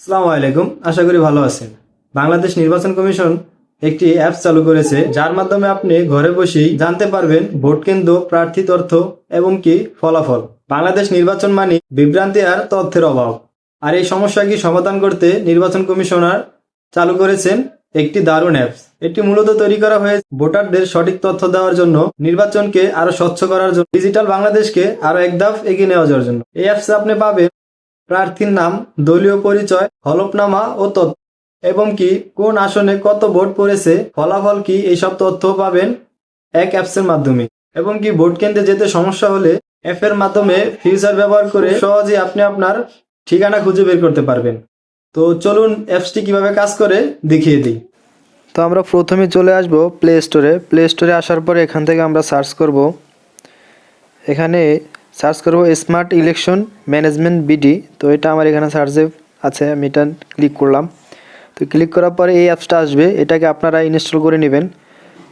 আসসালামু আলাইকুম। আশা করি ভালো আছেন। বাংলাদেশ নির্বাচন কমিশন একটি অ্যাপ চালু করেছে, যার মাধ্যমে আপনি ঘরে বসেই জানতে পারবেন ভোট কেন্দ্র, প্রার্থী তথ্য এবং কি ফলাফল। বাংলাদেশ নির্বাচন মানে বিভ্রান্তি আর তথ্যের অভাব। আর এই সমস্যাকে সমাধান করতে নির্বাচন কমিশনার চালু করেছেন একটি দারুণ অ্যাপস এটি মূলত তৈরি করা হয়েছে ভোটারদের সঠিক তথ্য দেওয়ার জন্য, নির্বাচনকে আরও স্বচ্ছ করার জন্য, ডিজিটাল বাংলাদেশকে আরও এক ধাপ এগিয়ে নেওয়ার জন্য। এই অ্যাপসে আপনি পাবেন প্রার্থীর নাম, দলীয় পরিচয়, হলফনামা ও তথ্য। এবং কি, কোন আসনে কত ভোট পড়েছে, ফলাফল কি, এইসব তথ্য পাবেন এক অ্যাপসের মাধ্যমে। এবং কি, ভোট কেন্দ্রে যেতে সমস্যা হলে অ্যাপের মাধ্যমে ফিউচার ব্যবহার করে সহজে আপনি আপনার ঠিকানা খুঁজে বের করতে পারবেন। তো চলুন অ্যাপসটি কীভাবে কাজ করে দেখিয়ে দিই। তো আমরা প্রথমে চলে আসব প্লে স্টোরে প্লে স্টোরে আসার পরে এখান থেকে আমরা সার্চ করব। এখানে সার্চ করব স্মার্ট ইলেকশন ম্যানেজমেন্ট বিডি তো এটা আমার এখানে সার্চে আছে, আমি এটা ক্লিক করলাম। তো ক্লিক করার পরে এই অ্যাপসটা আসবে, এটাকে আপনারা ইনস্টল করে নেবেন।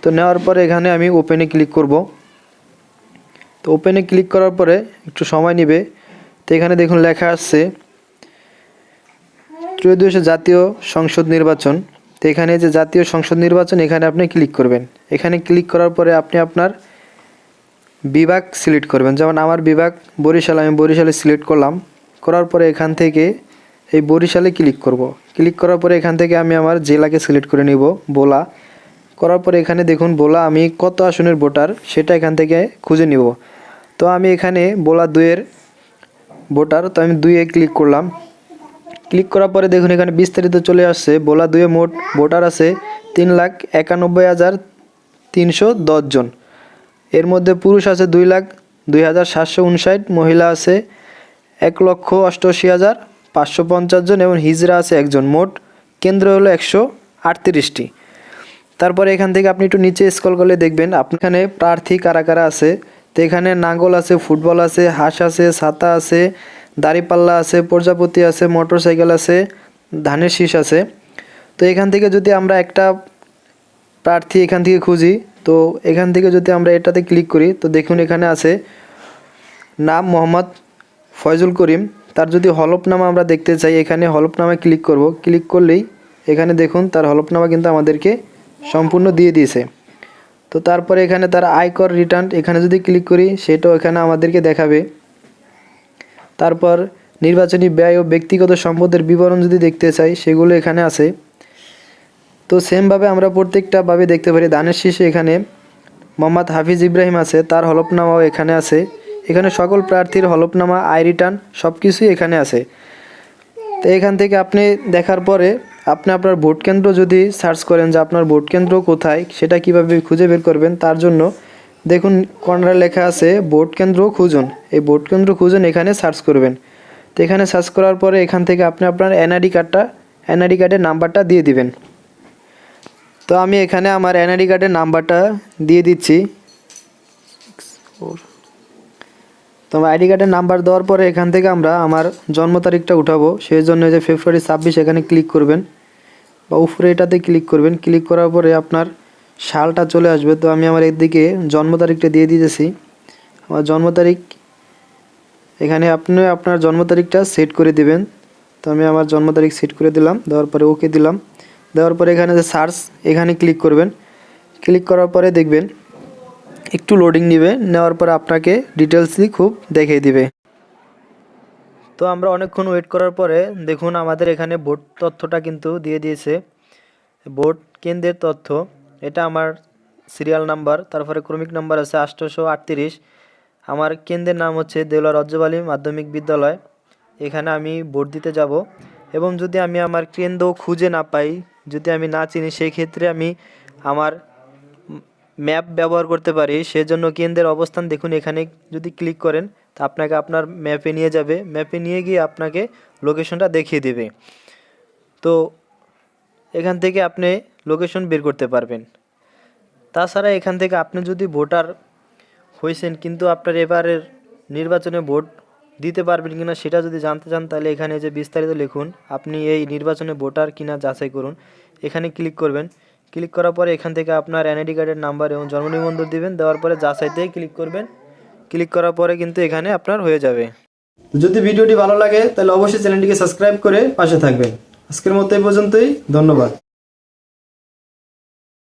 তো নেওয়ার পরে এখানে আমি ওপেনে ক্লিক করব। তো ওপেনে ক্লিক করার পরে একটু সময় নেবে। তো এখানে দেখুন লেখা আসছে ত্রয়োদশ জাতীয় সংসদ নির্বাচন। তো এখানে যে জাতীয় সংসদ নির্বাচন, এখানে আপনি ক্লিক করবেন। এখানে ক্লিক করার পরে আপনি আপনার বিভাগ সিলেক্ট করবেন। যেমন আমার বিভাগ, বরিশাল, আমি বরিশালে সিলেক্ট করলাম। করার পরে এখান থেকে এই বরিশালে ক্লিক করব। ক্লিক করার পরে এখান থেকে আমি আমার জেলাকে সিলেক্ট করে নিব, বোলা। করার পরে এখানে দেখুন, বোলা আমি কত আসনের ভোটার সেটা এখান থেকে খুঁজে নিব। তো আমি এখানে বোলা দুয়ের ভোটার, তো আমি দুইয়ে ক্লিক করলাম। ক্লিক করার পরে দেখুন, এখানে বিস্তারিত চলে আসছে। বোলা দুয়ে মোট ভোটার আছে তিন লাখ একানব্বই হাজার তিনশো জন। এর মধ্যে পুরুষ আছে দুই লাখ দুই হাজার সাতশো উনষাট, মহিলা আছে এক লক্ষ অষ্টআশি হাজার পাঁচশো পঞ্চাশ জন এবং হিজরা আছে একজন। মোট কেন্দ্র হলো একশো আটত্রিশটি। তারপরে এখান থেকে আপনি একটু নিচে স্ক্রল করলে দেখবেন, আপনি এখানে প্রার্থী কারা কারা আছে? তো এখানে নাঙ্গল আছে, ফুটবল আছে, হাঁস আছে, ছাতা আছে, দাড়িপাল্লা আছে, প্রজাপতি আছে মোটর সাইকেল আছে, ধানের শীষ আছে। তো এখান থেকে যদি আমরা একটা প্রার্থী এখান থেকে খুঁজি তো এখান থেকে যদি আমরা এটাতে ক্লিক করি, তো দেখুন এখানে আছে নাম মোহাম্মদ ফয়জুল করিম। তার যদি হলফনামা আমরা দেখতে চাই, এখানে হলফনামায় ক্লিক করব। ক্লিক করলেই এখানে দেখুন তার হলফনামা কিন্তু আমাদেরকে সম্পূর্ণ দিয়ে দিয়েছে। তো তারপরে এখানে তার আয়কর রিটার্ন এখানে যদি ক্লিক করি, সেটাও এখানে আমাদেরকে দেখাবে। তারপর নির্বাচনী ব্যয় ও ব্যক্তিগত সম্পদের বিবরণ যদি দেখতে চাই, সেগুলো এখানে আছে। তো সেমভাবে আমরা প্রত্যেকটা ভাবে দেখতে পারি, দানের শীষে এখানে মোহাম্মদ হাফিজ ইব্রাহিম আছে, তার হলফনামাও এখানে আছে। এখানে সকল প্রার্থীর হলফনামা, আই রিটার্ন সব কিছুই এখানে আছে। তো এখান থেকে আপনি দেখার পরে আপনি আপনার ভোট কেন্দ্র যদি সার্চ করেন যে আপনার ভোট কেন্দ্র কোথায়, সেটা কীভাবে খুঁজে বের করবেন, তার জন্য দেখুন কর্নারে লেখা আছে, ভোট কেন্দ্র খুঁজুন। এই ভোট কেন্দ্র খুঁজুন, এখানে সার্চ করবেন। তো এখানে সার্চ করার পরে এখান থেকে আপনি আপনার এনআইডি কার্ডটা, এনআইডি কার্ডের নাম্বারটা দিয়ে দিবেন। তো আমি এখানে আমার এনআইডি কার্ডের নাম্বারটা দিয়ে দিচ্ছি। তো আমার আইডি কার্ডের নাম্বার দেওয়ার পরে এখান থেকে আমরা আমার জন্ম তারিখটা উঠাবো। সেই জন্য যে ফেব্রুয়ারি ছাব্বিশ এখানে ক্লিক করবেন বা উপরে এটাতে ক্লিক করবেন। ক্লিক করার পরে আপনার সালটা চলে আসবে। তো আমি আমার এদিকে জন্ম তারিখটা দিয়ে দিতেছি। আমার জন্ম তারিখ, এখানে আপনি আপনার জন্ম তারিখটা সেট করে দিবেন। তো আমি আমার জন্ম তারিখ সেট করে দিলাম। দেওয়ার পরে ওকে দিলাম। দেওয়ার পরে এখানে যে সার্চ, এখানে ক্লিক করবেন। ক্লিক করার পরে দেখবেন, একটু লোডিং নেবে, নেওয়ার পরে আপনাকে ডিটেলসই খুব দেখিয়ে দিবে। তো আমরা অনেকক্ষণ ওয়েট করার পরে দেখুন আমাদের এখানে ভোট তথ্যটা কিন্তু দিয়ে দিয়েছে। ভোট কেন্দ্রের তথ্য, এটা আমার সিরিয়াল নাম্বার তারপরে ক্রমিক নাম্বার আছে আষ্টশো আটত্রিশ। আমার কেন্দ্রের নাম হচ্ছে দেউলা রজ্জবালী মাধ্যমিক বিদ্যালয়। এখানে আমি ভোট দিতে যাব। এবং যদি আমি আমার কেন্দ্র খুঁজে না পাই যদি আমি না চিনি সেই ক্ষেত্রে আমি আমার ম্যাপ ব্যবহার করতে পারি। সেজন্য কেন্দ্রের অবস্থান দেখুন এখানে। যদি ক্লিক করেন, তা আপনাকে আপনার ম্যাপে নিয়ে যাবে। ম্যাপে নিয়ে গিয়ে আপনাকে লোকেশনটা দেখিয়ে দেবে। তো এখান থেকে আপনি লোকেশন বের করতে পারবেন। তাছাড়া এখান থেকে আপনি যদি ভোটার হয়েছেন, কিন্তু আপনার এবারের নির্বাচনে ভোট দিতে পারবেন কিনা সেটা যদি জানতে চান, তাহলে এখানে যে বিস্তারিত লিখুন, আপনি এই নির্বাচনে ভোটার কিনা যাচাই করুন। এখানে ক্লিক করবেন। ক্লিক করার পরে এখান থেকে আপনার এনআইডি কার্ডের নাম্বার এবং জন্ম নিবন্ধন দিবেন। দেওয়ার পরে যাচাইতে ক্লিক করবেন। ক্লিক করার পরে কিন্তু এখানে আপনার হয়ে যাবে। যদি ভিডিওটি ভালো লাগে, তাহলে অবশ্যই চ্যানেলটিকে সাবস্ক্রাইব করে পাশে থাকবেন। আজকের মতো এই পর্যন্তই। ধন্যবাদ।